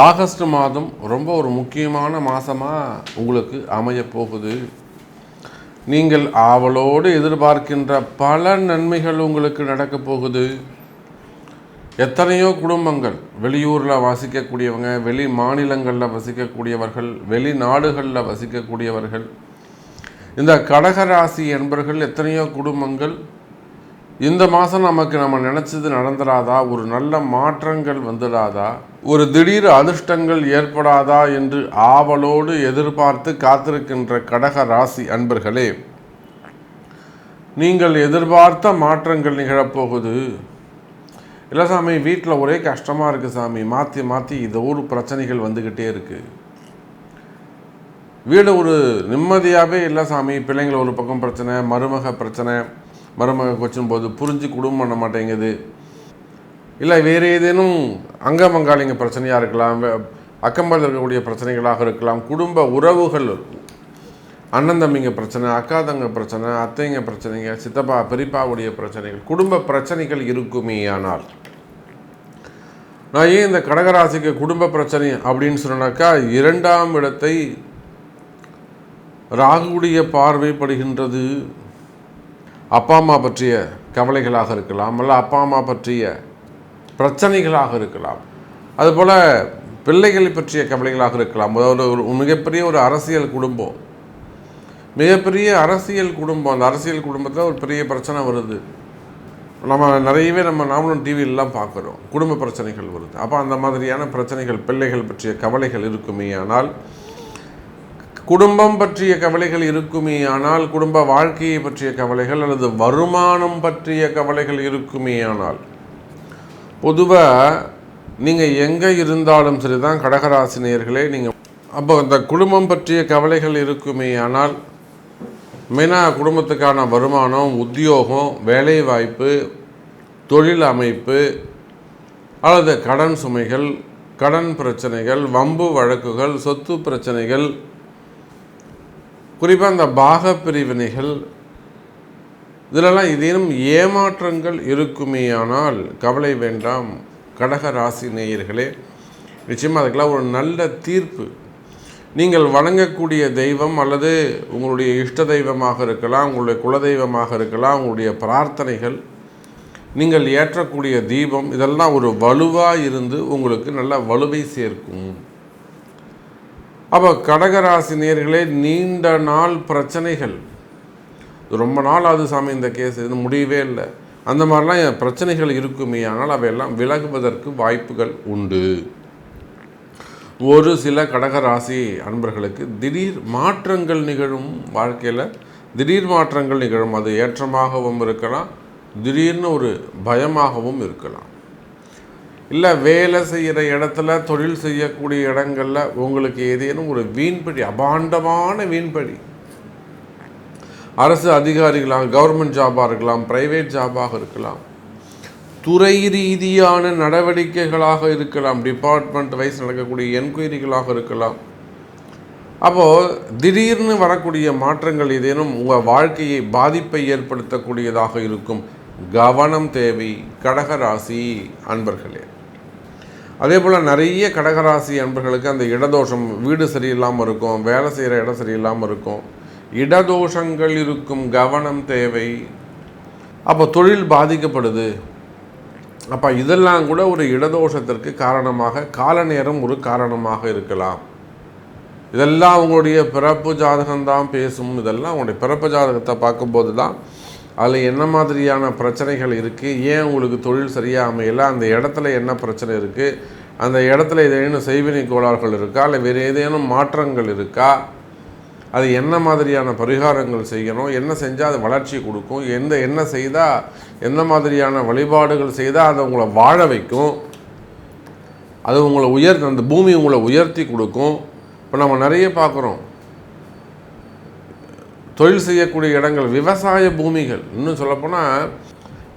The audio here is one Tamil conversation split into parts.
ஆகஸ்ட் மாதம் ரொம்ப ஒரு முக்கியமான மாதமாக உங்களுக்கு அமையப் போகுது. நீங்கள் ஆவலோடு எதிர்பார்க்கின்ற பல நன்மைகள் உங்களுக்கு நடக்கப் போகுது. எத்தனையோ குடும்பங்கள் வெளியூரில் வசிக்கக்கூடியவங்க வெளி மாநிலங்களில் வசிக்கக்கூடியவர்கள் வெளிநாடுகளில் வசிக்கக்கூடியவர்கள் இந்த கடகராசி என்பர்கள் எத்தனையோ குடும்பங்கள் இந்த மாதம் நமக்கு நம்ம நினச்சது நடந்துடாதா ஒரு நல்ல மாற்றங்கள் வந்துடாதா ஒரு திடீர் அதிர்ஷ்டங்கள் ஏற்படாதா என்று ஆவலோடு எதிர்பார்த்து காத்திருக்கின்ற கடக ராசி அன்பர்களே நீங்கள் எதிர்பார்த்த மாற்றங்கள் நிகழப்போகுது. இல்லை சாமி வீட்டில் ஒரே கஷ்டமாக இருக்குது சாமி. மாற்றி மாற்றி இதோ ஒரு பிரச்சனைகள் வந்துக்கிட்டே இருக்குது வீடு ஒரு நிம்மதியாகவே இல்லை சாமி. பிள்ளைங்கள ஒரு பக்கம் பிரச்சனை மருமக பிரச்சனை. மருமக கொச்சும் போது புரிஞ்சு குடும்பம் பண்ண மாட்டேங்குது. இல்லை வேறு ஏதேனும் அங்கமங்காளிங்க பிரச்சனையாக இருக்கலாம் அக்கம்பக்கத்தில் இருக்கக்கூடிய பிரச்சனைகளாக இருக்கலாம் குடும்ப உறவுகள் அண்ணன் தம்பிங்க பிரச்சனை அக்கா தங்க பிரச்சனை அத்தைங்க பிரச்சனைங்க சித்தப்பா பெரியப்பாவுடைய பிரச்சனைகள் குடும்ப பிரச்சனைகள் இருக்குமே ஆனால் நான் ஏன் இந்த கடகராசிக்கு குடும்ப பிரச்சனை அப்படின்னு சொன்னாக்கா இரண்டாம் இடத்தை ராகுடைய பார்வைப்படுகின்றது அப்பா அம்மா பற்றிய கவலைகளாக இருக்கலாம் அல்ல அப்பா அம்மா பற்றிய பிரச்சனைகளாக இருக்கலாம். அதுபோல் பிள்ளைகளை பற்றிய கவலைகளாக இருக்கலாம். அதாவது ஒரு மிகப்பெரிய ஒரு அரசியல் குடும்பம். மிகப்பெரிய அரசியல் குடும்பம். அந்த அரசியல் குடும்பத்தில் ஒரு பெரிய பிரச்சனை வருது. நம்ம நிறையவே நம்ம நாமளும் டிவியிலலாம் பார்க்குறோம். குடும்ப பிரச்சனைகள் வருது. அப்போ அந்த மாதிரியான பிரச்சனைகள் பிள்ளைகள் பற்றிய கவலைகள் இருக்குமே ஆனால் குடும்பம் பற்றிய கவலைகள் இருக்குமே ஆனால் குடும்ப வாழ்க்கையை பற்றிய கவலைகள் அல்லது வருமானம் பற்றிய கவலைகள் இருக்குமே ஆனால் பொதுவாக நீங்கள் எங்கே இருந்தாலும் சரி தான் கடகராசினியர்களே நீங்கள் அப்போ அந்த குடும்பம் பற்றிய கவலைகள் இருக்குமே ஆனால் மெயினாக குடும்பத்துக்கான வருமானம் உத்தியோகம் வேலைவாய்ப்பு தொழில் அமைப்பு அல்லது கடன் சுமைகள் கடன் பிரச்சனைகள் வம்பு வழக்குகள் சொத்து பிரச்சனைகள் குறிப்பாக அந்த பாக பிரிவினைகள் இதிலெல்லாம் ஏதேனும் ஏமாற்றங்கள் இருக்குமேயானால் கவலை வேண்டாம். கடக ராசி நேயர்களே நிச்சயமாக அதுக்கெல்லாம் ஒரு நல்ல தீர்ப்பு. நீங்கள் வணங்கக்கூடிய தெய்வம் அல்லது உங்களுடைய இஷ்ட தெய்வமாக இருக்கலாம் உங்களுடைய குலதெய்வமாக இருக்கலாம் உங்களுடைய பிரார்த்தனைகள் நீங்கள் ஏற்றக்கூடிய தீபம் இதெல்லாம் ஒரு வலுவாக இருந்து உங்களுக்கு நல்ல வலுவை சேர்க்கும். அப்போ கடகராசி நேர்களே நீண்ட நாள் பிரச்சனைகள் ரொம்ப நாள் ஆகுது சாமி இந்த கேஸ் இது முடியவே இல்லை. அந்த மாதிரிலாம் பிரச்சனைகள் இருக்குமே. ஆனால் அவையெல்லாம் விலகுவதற்கு வாய்ப்புகள் உண்டு. ஒரு சில கடகராசி அன்பர்களுக்கு திடீர் மாற்றங்கள் நிகழும் வாழ்க்கையில் திடீர் மாற்றங்கள் நிகழும். அது ஏற்றமாகவும் இருக்கலாம் திடீர்னு ஒரு பயமாகவும் இருக்கலாம். இல்லை வேலை செய்கிற இடத்துல தொழில் செய்யக்கூடிய இடங்களில் உங்களுக்கு ஏதேனும் ஒரு வீண்படி அபாண்டமான வீண்படி அரசு அதிகாரிகளாக கவர்மெண்ட் ஜாபாக இருக்கலாம் ப்ரைவேட் ஜாபாக இருக்கலாம். துறை ரீதியான நடவடிக்கைகளாக இருக்கலாம் டிபார்ட்மெண்ட் வைஸ் நடக்கக்கூடிய என்கொயரிகளாக இருக்கலாம். அப்போது திடீர்னு வரக்கூடிய மாற்றங்கள் ஏதேனும் உங்கள் வாழ்க்கையை பாதிப்பை ஏற்படுத்தக்கூடியதாக இருக்கும். கவனம் தேவை கடகராசி அன்பர்களே. அதே போல் நிறைய கடகராசி அன்பர்களுக்கு அந்த இடதோஷம் வீடு சரியில்லாமல் இருக்கும் வேலை செய்கிற இடம் சரியில்லாமல் இருக்கும். இடதோஷங்கள் இருக்கும் கவனம் தேவை. அப்போ தொழில் பாதிக்கப்படுது. அப்போ இதெல்லாம் கூட ஒரு இடதோஷத்திற்கு காரணமாக கால நேரம் ஒரு காரணமாக இருக்கலாம். இதெல்லாம் உங்களுடைய பிறப்பு ஜாதகம்தான் பேசும். இதெல்லாம் உங்களுடைய பிறப்பு ஜாதகத்தை பார்க்கும்போது தான் அதில் என்ன மாதிரியான பிரச்சனைகள் இருக்குது ஏன் உங்களுக்கு தொழில் சரியாக அமையலை? அந்த இடத்துல என்ன பிரச்சனை இருக்குது அந்த இடத்துல ஏதேனும் செய்வினை கோளாறுகள் இருக்கா? இல்லை வேறு ஏதேனும் மாற்றங்கள் இருக்கா? அது என்ன மாதிரியான பரிகாரங்கள் செய்யணும் என்ன செஞ்சால் அது வளர்ச்சி கொடுக்கும் எந்த என்ன செய்தால் எந்த மாதிரியான வழிபாடுகள் செய்தால் அதை உங்களை வாழ வைக்கும். அது உங்களை உயர் அந்த பூமி உங்களை உயர்த்தி கொடுக்கும். இப்போ நம்ம நிறைய பார்க்குறோம். தொழில் செய்யக்கூடிய இடங்கள் விவசாய பூமிகள். இன்னும் சொல்லப்போனால்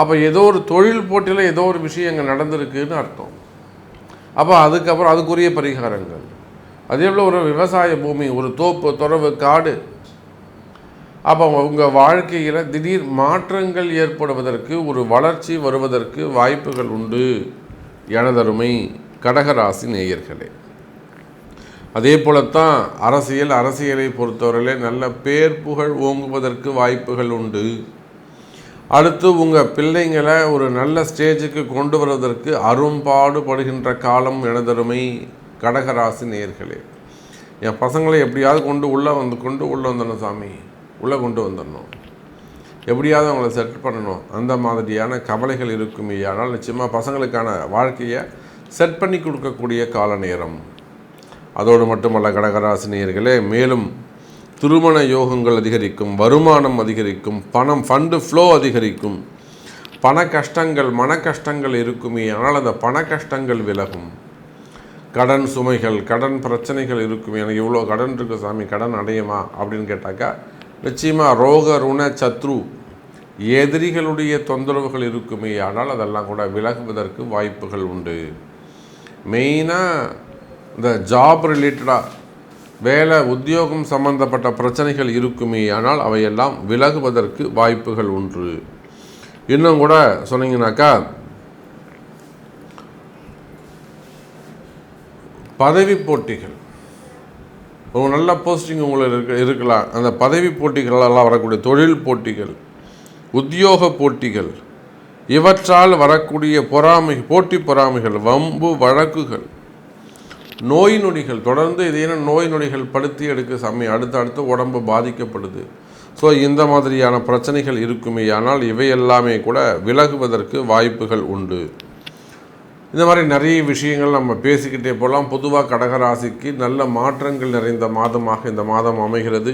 அப்போ ஏதோ ஒரு தொழில் போட்டியில் ஏதோ ஒரு விஷயம் இங்கே நடந்திருக்குன்னு அர்த்தம். அப்போ அதுக்கப்புறம் அதுக்குரிய பரிகாரங்கள். அதே போல் ஒரு விவசாய பூமி ஒரு தோப்பு துறவு காடு. அப்போ உங்கள் வாழ்க்கையில் திடீர் மாற்றங்கள் ஏற்படுவதற்கு ஒரு வளர்ச்சி வருவதற்கு வாய்ப்புகள் உண்டு. எனதருமை கடகராசி நேயர்களே. அதே போலத்தான் அரசியல் அரசியலை பொறுத்தவரையிலே நல்ல பேர் புகழ் ஓங்குவதற்கு வாய்ப்புகள் உண்டு. அடுத்து உங்கள் பிள்ளைங்களை ஒரு நல்ல ஸ்டேஜுக்கு கொண்டு வருவதற்கு அரும்பாடுபடுகின்ற காலம் எனதருமை கடகராசி நேர்களே என் பசங்களை எப்படியாவது கொண்டு உள்ளே வந்து கொண்டு உள்ளே வந்துடணும் சாமி. உள்ளே கொண்டு வந்துடணும். எப்படியாவது அவங்கள செட் பண்ணணும். அந்த மாதிரியான கவலைகள் இருக்கும் ஆனால் நிச்சயமாக பசங்களுக்கான வாழ்க்கையை செட் பண்ணி கொடுக்கக்கூடிய கால நேரம். அதோடு மட்டுமல்ல கடகராசினியர்களே மேலும் திருமண யோகங்கள் அதிகரிக்கும் வருமானம் அதிகரிக்கும் பணம் ஃபண்டு ஃப்ளோ அதிகரிக்கும். பண கஷ்டங்கள் மன கஷ்டங்கள் இருக்குமே ஆனால் அந்த பண கஷ்டங்கள் விலகும். கடன் சுமைகள் கடன் பிரச்சனைகள் இருக்குமே. எனக்கு இவ்வளோ கடன் இருக்கு சாமி கடன் அடையுமா? அப்படின்னு கேட்டாக்கா நிச்சயமாக ரோக ருண சத்ரு எதிரிகளுடைய தொந்தரவுகள் இருக்குமே. ஆனால் அதெல்லாம் கூட விலகுவதற்கு வாய்ப்புகள் உண்டு. மெயினாக இந்த ஜாப் ரிலேட்டடாக வேலை உத்தியோகம் சம்பந்தப்பட்ட பிரச்சனைகள் இருக்குமே. ஆனால் அவையெல்லாம் விலகுவதற்கு வாய்ப்புகள் உண்டு. இன்னும் கூட சொன்னீங்கன்னாக்கா பதவி போட்டிகள். ஒரு நல்ல போஸ்டிங் உங்களுக்கு இருக்க இருக்கலாம். அந்த பதவி போட்டிகளெல்லாம் வரக்கூடிய தொழில் போட்டிகள் உத்தியோக போட்டிகள் இவற்றால் வரக்கூடிய பொறாமை போட்டி பொறாமைகள் வம்பு வழக்குகள் நோய் நொடிகள் தொடர்ந்து இதேனும் நோய் நொடிகள் படுத்தி எடுக்க சமயம் அடுத்து அடுத்து உடம்பு பாதிக்கப்படுது. ஸோ இந்த மாதிரியான பிரச்சனைகள் இருக்குமே ஆனால் இவை எல்லாமே கூட விலகுவதற்கு வாய்ப்புகள் உண்டு. இந்த மாதிரி நிறைய விஷயங்கள் நம்ம பேசிக்கிட்டே போகலாம். பொதுவாக கடகராசிக்கு நல்ல மாற்றங்கள் நிறைந்த மாதமாக இந்த மாதம் அமைகிறது.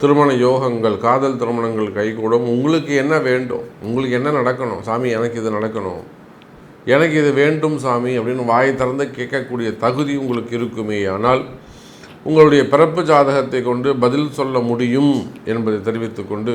திருமண யோகங்கள் காதல் திருமணங்கள் கைகூடும். உங்களுக்கு என்ன வேண்டும்? உங்களுக்கு என்ன நடக்கணும்? சாமி எனக்கு இது நடக்கணும். எனக்கு இது வேண்டும் சாமி அப்படின்னு வாயை திறந்து கேட்கக்கூடிய தகுதி உங்களுக்கு இருக்குமே. ஆனால் உங்களுடைய பிறப்பு ஜாதகத்தை கொண்டு பதில் சொல்ல முடியும் என்பதை தெரிவித்துக்கொண்டு